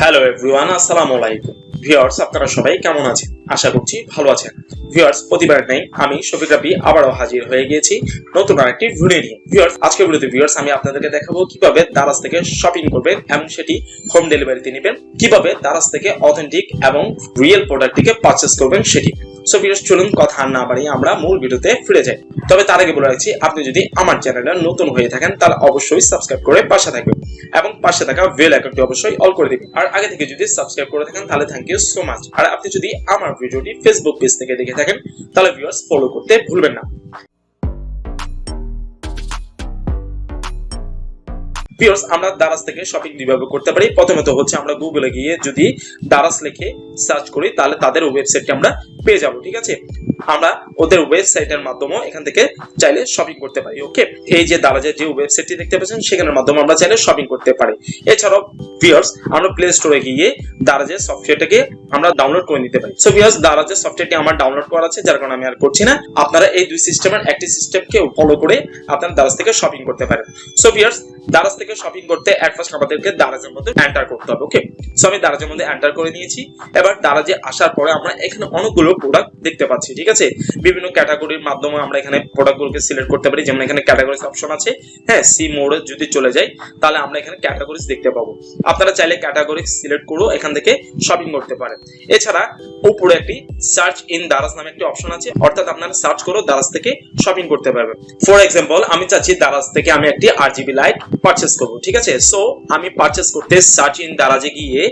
Hello everyone আসসালামু আলাইকুম viewers আপনারা সবাই কেমন আছেন? আশা করছি ভালো আছেন। ভিউয়ার্স প্রতিবার নেই আমি শফিক রাবি আবারও হাজির হয়ে গিয়েছি নতুন আরেকটি ভিডিও নিয়ে। ভিউয়ার্স আজকের ভিডিওতে ভিউয়ার্স আমি আপনাদেরকে দেখাবো কীভাবে দারাজ থেকে শপিং করবেন এবং সেটি হোম ডেলিভারিতে নেবেন, কীভাবে দারাজ থেকে অথেন্টিক এবং রিয়েল প্রোডাক্টটিকে পারচেস করবেন সেটি। সো ভিউয়ার্স চলুন কথা না বাড়িয়ে আমরা মূল ভিডিওতে ফিরে যাই। তবে তার আগে বলে রাখছি, আপনি যদি আমার চ্যানেলে নতুন হয়ে থাকেন, তাহলে অবশ্যই সাবস্ক্রাইব করে পাশে থাকবেন এবং পাশে থাকা বেল আইকনটি অবশ্যই অল করে দিবেন। আর আগে থেকে যদি সাবস্ক্রাইব করে থাকেন, তাহলে থ্যাংক ইউ সো মাচ আর আপনি যদি আমার ভিডিওটি ফেসবুক পেজ থেকে দেখে থাকেন তাহলে ভিউয়ার্স ফলো করতে ভুলবেন না। ভিউয়ার্স আমরা দারাজ থেকে শপিং কীভাবে করতে পারি। প্রথমত হচ্ছে আমরা গুগলে গিয়ে যদি দারাজ লিখে সার্চ করি, তাহলে তাদের ওয়েবসাইটটি আমরা পেয়ে যাব, ঠিক আছে? আমরা ওদের ওয়েবসাইটের মাধ্যমে এখান থেকে চাইলে শপিং করতে পারি ওকে এই যে দারাজের যে ওয়েবসাইটটি দেখতে পাচ্ছেন, সেখানের মাধ্যমে আমরা চাইলে শপিং করতে পারি। এছাড়াও ভিউয়ার্স আমরা প্লে স্টোরে গিয়ে দারাজের সফটওয়্যারটাকে আমরা ডাউনলোড করে নিতে পারি। সো ভিউয়ার্স দারাজের সফটওয়্যারটি আমার ডাউনলোড করা আছে, যার কারণে আমি আর করছি না। আপনারা এই দুই সিস্টেমের একটি সিস্টেমকে ফলো করে আপনারা দারাজ থেকে শপিং করতে পারেন। সো ভিউয়ার্স দারাজ থেকে শপিং করতে অ্যাট ফার্স্ট আমাদেরকে দারাজের মধ্যে এন্টার করতে হবে ওকে সো আমি দারাজের মধ্যে এন্টার করে নিয়েছি। এবার দারাজে আসার পরে আমরা এখানে অনেকগুলো প্রোডাক্ট দেখতে পাচ্ছি, ঠিক আছে? বিভিন্ন ক্যাটাগরির মাধ্যমে আমরা এখানে প্রোডাক্টগুলোকে সিলেক্ট করতে পারি। যেমন এখানে ক্যাটাগরিজ অপশন আছে। হ্যাঁ সি মোডে যদি চলে যাই, তাহলে আমরা এখানে ক্যাটাগরিজ দেখতে পাবো। আপনারা চাইলে ক্যাটাগরি সিলেক্ট করেও এখান থেকে শপিং করতে পারেন। এছাড়া উপরে একটি সার্চ ইন দারাজ নামে একটি অপশন আছে। অর্থাৎ আপনারা সার্চ করেও দারাজ থেকে শপিং করতে পারবেন। ফর এক্সাম্পল আমি চাচ্ছি দারাজ থেকে আমি একটি আর জিবি লাইট পারচেস করব, ঠিক আছে? সো আমি পারচেস করতে সার্চ ইন দারাজে গিয়ে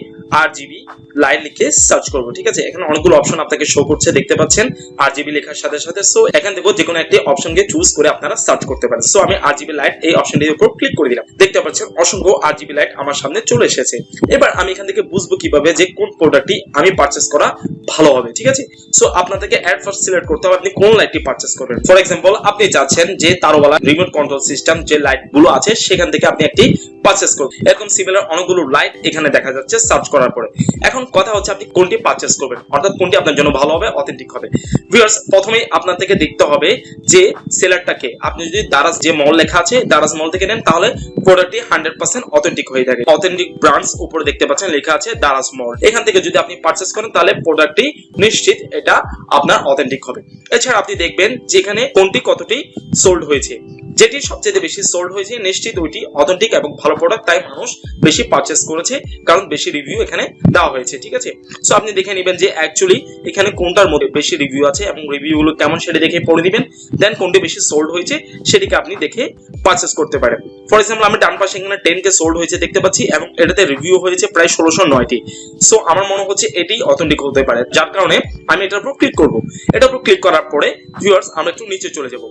আর জিবি লাইট লিখে সার্চ করব, ঠিক আছে? এখানে অনেকগুলো অপশন আপনাকে শো করছে, দেখতে পাচ্ছেন। আর জিবি লেখার সাথে সাথে সো এখান থেকে যে কোনো একটি অপশনকে চুজ করে আপনারা সার্চ করতে পারেন। সো আমি আর জিবি লাইট এই অপশনটির উপর ক্লিক করে দিলাম। দেখতে পাচ্ছেন, অসংখ্য আর জিবি লাইট আমার সামনে চলে এসেছে। এবার আমি এখান থেকে বুঝব কীভাবে যে কোন প্রোডাক্টটি আমি পারচেস করা ভালো হবে, ঠিক আছে? সো আপনাদেরকে অ্যাড ফার্স্ট সিলেক্ট করতে হবে, আপনি কোন লাইটটি পারচেস করবেন? ফর এক্সাম্পল আপনি চাচ্ছেন যে তারওয়ালা রিমোট কন্ট্রোল সিস্টেম যে লাইটগুলো আছে, সেখান থেকে আপনি একটি পারচেস করুন। এরকম সিমিলার অনেকগুলো লাইট এখানে দেখা যাচ্ছে সার্চ করার পরে। এখন কথা হচ্ছে আপনি কোনটি পারচেস করবেন? অর্থাৎ কোনটি আপনার জন্য ভালো হবে অথেন্টিক হবে। ভিউয়ার্স প্রথমেই আপনার থেকে দেখতে হবে যে সেলারটাকে আপনি যদি দারাজ যে মল লেখা আছে দারাজ মল থেকে নেন, তাহলে প্রোডাক্টটি হান্ড্রেড পার্সেন্ট অথেন্টিক হয়ে থাকে অথেন্টিক ব্রান্ডস উপরে দেখতে পাচ্ছেন, লেখা আছে দারাজ মল এখান থেকে যদি আপনি পারচেস করেন, তাহলে প্রোডাক্টটি নিশ্চিত এটা আপনার অথেন্টিক হবে। এছাড়া আপনি দেখবেন যেখানে কোনটি কতটি সোল্ড হয়েছে। যেটি সবচেয়ে বেশি সোল্ড হয়েছে, নিশ্চিত ওইটি অথেন্টিক এবং ভালো প্রোডাক্ট তাই মানুষ বেশি পারচেস করেছে, কারণ বেশি রিভিউ এখানে দেওয়া হয়েছে, ঠিক আছে? সো আপনি দেখে নেবেন যে অ্যাকচুয়ালি এখানে কোনটার মধ্যে বেশি রিভিউ আছে এবং রিভিউগুলো কেমন সেটা দেখে পড়ে দিবেন দেন কোনটি বেশি সোল্ড হয়েছে সেটিকে আপনি দেখে পারচেস করতে পারেন। ফর এক্সাম্পল আমি ডান পাশে এখানে টেন কে সোল্ড হয়েছে দেখতে পাচ্ছি এবং এটাতে রিভিউ হয়েছে প্রায় ষোলোশো নয়টি। সো আমার মনে হচ্ছে এটি অথেন্টিক হতে পারে, যার কারণে আমি এটার উপর ক্লিক করব। এটার উপর ক্লিক করার পরে ভিউয়ার্স আমরা একটু নিচে চলে যাব।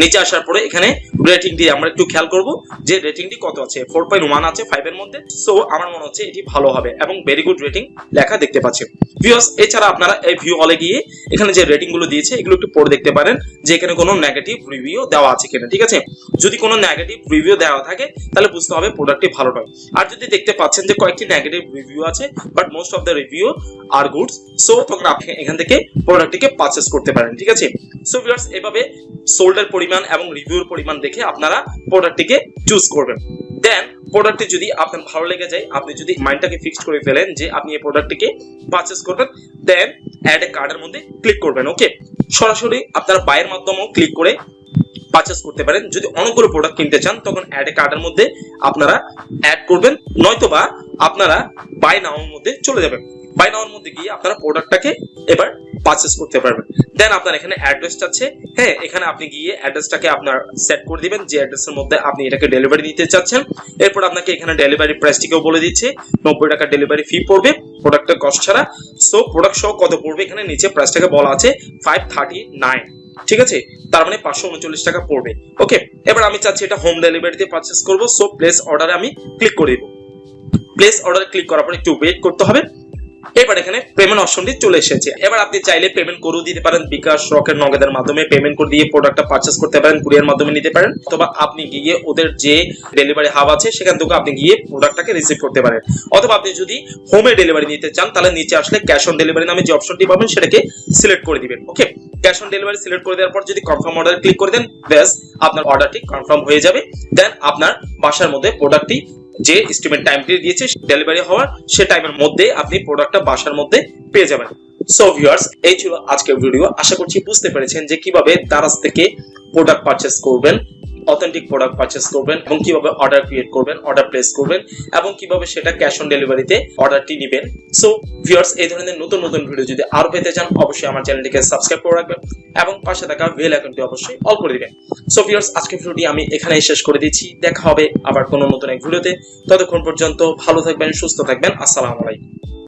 নিচে আসার পরে এখানে রেটিংটি আমরা একটু খেয়াল করব যে রেটিংটি কত আছে? ফোর পয়েন্ট ওয়ান আছে ফাইভ এর মধ্যে। সো আমার মনে হচ্ছে এটি ভালো হবে এবং ভেরি গুড রেটিং লেখা দেখতে পাচ্ছেন। ভিউয়ার্স এছাড়া আপনারা এই ভিউ হলে গিয়ে এখানে যে রেটিংগুলো দিয়েছে, এগুলো একটু পড়ে দেখতে পারেন যে এখানে কোনো নেগেটিভ রিভিউ দেওয়া আছে কিনা, ঠিক আছে? যদি কোনো নেগেটিভ রিভিউ দেওয়া থাকে, তাহলে বুঝতে হবে প্রোডাক্টটি ভালো নয়। আর যদি দেখতে পাচ্ছেন যে কয়েকটি নেগেটিভ রিভিউ আছে but most of the review are goods so তখন আপনি এখান থেকে প্রোডাক্টটিকে পারচেস করতে পারেন, ঠিক আছে? সো ভিউয়ার্স এভাবে সোল্ডের পরিমাণ এবং রিভিউর পরিমাণ দেখে আপনারা প্রোডাক্টটিকে চুজ করবেন। দেন প্রোডাক্টটি যদি আপনার ভালো লেগে যায়, আপনি যদি মাইন্ডটাকে ফিক্সড করে ফেলেন যে আপনি এই প্রোডাক্টটিকে পারচেস করবেন দেন অ্যাড এ কার্ডের মধ্যে ক্লিক করবেন ওকে সরাসরি আপনারা বাইয়ের মাধ্যমেও ক্লিক করে পারচেস করতে পারেন। যদি অনেকগুলো প্রোডাক্ট কিনতে চান, তখন অ্যাড এ কার্ডের মধ্যে আপনারা অ্যাড করবেন, নয়তোবা আপনারা বাই নাওর মধ্যে চলে যাবেন। বাই নাওয়ার মধ্যে গিয়ে আপনারা প্রোডাক্টটাকে এবার পারচেস করতে পারবেন। দেন আপনার এখানে অ্যাড্রেস আছে। হ্যাঁ এখানে আপনি গিয়ে অ্যাড্রেসটাকে আপনার সেট করে দিবেন। যে অ্যাড্রেসের মধ্যে আপনি এটাকে ডেলিভারি নিতে চাচ্ছেন। এরপর আপনাকে এখানে ডেলিভারি প্রাইসটিকেও বলে দিচ্ছে। নব্বই টাকা ডেলিভারি ফি পড়বে প্রোডাক্টের কস্ট ছাড়া। সো প্রোডাক্ট সহ কত পড়বে এখানে নিচে প্রাইসটাকে বলা আছে ফাইভ থার্টি নাইন ঠিক আছে? তার মানে পাঁচশো উনচল্লিশ টাকা পড়বে। ওকে এবার আমি চাচ্ছি এটা হোম ডেলিভারিতে পারচেস করব। সো প্লেস অর্ডারে আমি ক্লিক করে দিব। প্লেস অর্ডারে ক্লিক করার পর একটু ওয়েট করতে হবে। এবার এখানে পেমেন্ট অপশনটি চলে এসেছে। এবার আপনি চাইলে পেমেন্ট করেও দিতে পারেন, বিকাশ রকের নগদের মাধ্যমে পেমেন্ট করে দিয়ে প্রোডাক্টটা পারচেস করতে পারেন কুরিয়ার মাধ্যমে নিতে পারেন, অথবা আপনি গিয়ে ওদের যে ডেলিভারি হাব আছে, সেখান থেকে আপনি গিয়ে প্রোডাক্টটাকে রিসিভ করতে পারেন। অথবা আপনি যদি হোমে ডেলিভারি নিতে চান, তাহলে নিচে আসলে ক্যাশ অন ডেলিভারি নামে যে অপশনটি পাবেন, সেটাকে সিলেক্ট করে দিবেন okay cash on delivery select করে দেওয়ার পর যদি কনফার্ম অর্ডার ক্লিক করে দেন, ব্যাস, আপনার অর্ডারটি কনফার্ম হয়ে যাবে। দেন আপনার বাসার মধ্যে প্রোডাক্টটি যে এস্টিমেট টাইমটি দিয়েছে ডেলিভারি হওয়ার সে টাইমের মধ্যে আপনি প্রোডাক্টটা বাসার মধ্যে পেয়ে যাবেন। সো ভিউয়ার্স এই ছিল আজকের ভিডিও আশা করছি বুঝতে পেরেছেন যে কীভাবে দারাজ থেকে প্রোডাক্ট পারচেস করবেন। অথেন্টিক প্রোডাক্ট পারচেস করবেন এবং কীভাবে অর্ডার ক্রিয়েট করবেন অর্ডার প্লেস করবেন এবং কীভাবে সেটা ক্যাশ অন ডেলিভারিতে অর্ডারটি নেবেন। সো ভিউয়ার্স এই ধরনের নতুন নতুন ভিডিও যদি আরও পেতে চান, অবশ্যই আমার চ্যানেলটিকে সাবস্ক্রাইব করে রাখবেন এবং পাশে থাকা বেল আইকনটি অবশ্যই অল করে দিবেন। সো ভিউয়ার্স আজকের ভিডিওটি আমি এখানেই শেষ করে দিচ্ছি। দেখা হবে আবার কোনো নতুন এক ভিডিওতে ততক্ষণ পর্যন্ত ভালো থাকবেন, সুস্থ থাকবেন। আসসালামু আলাইকুম।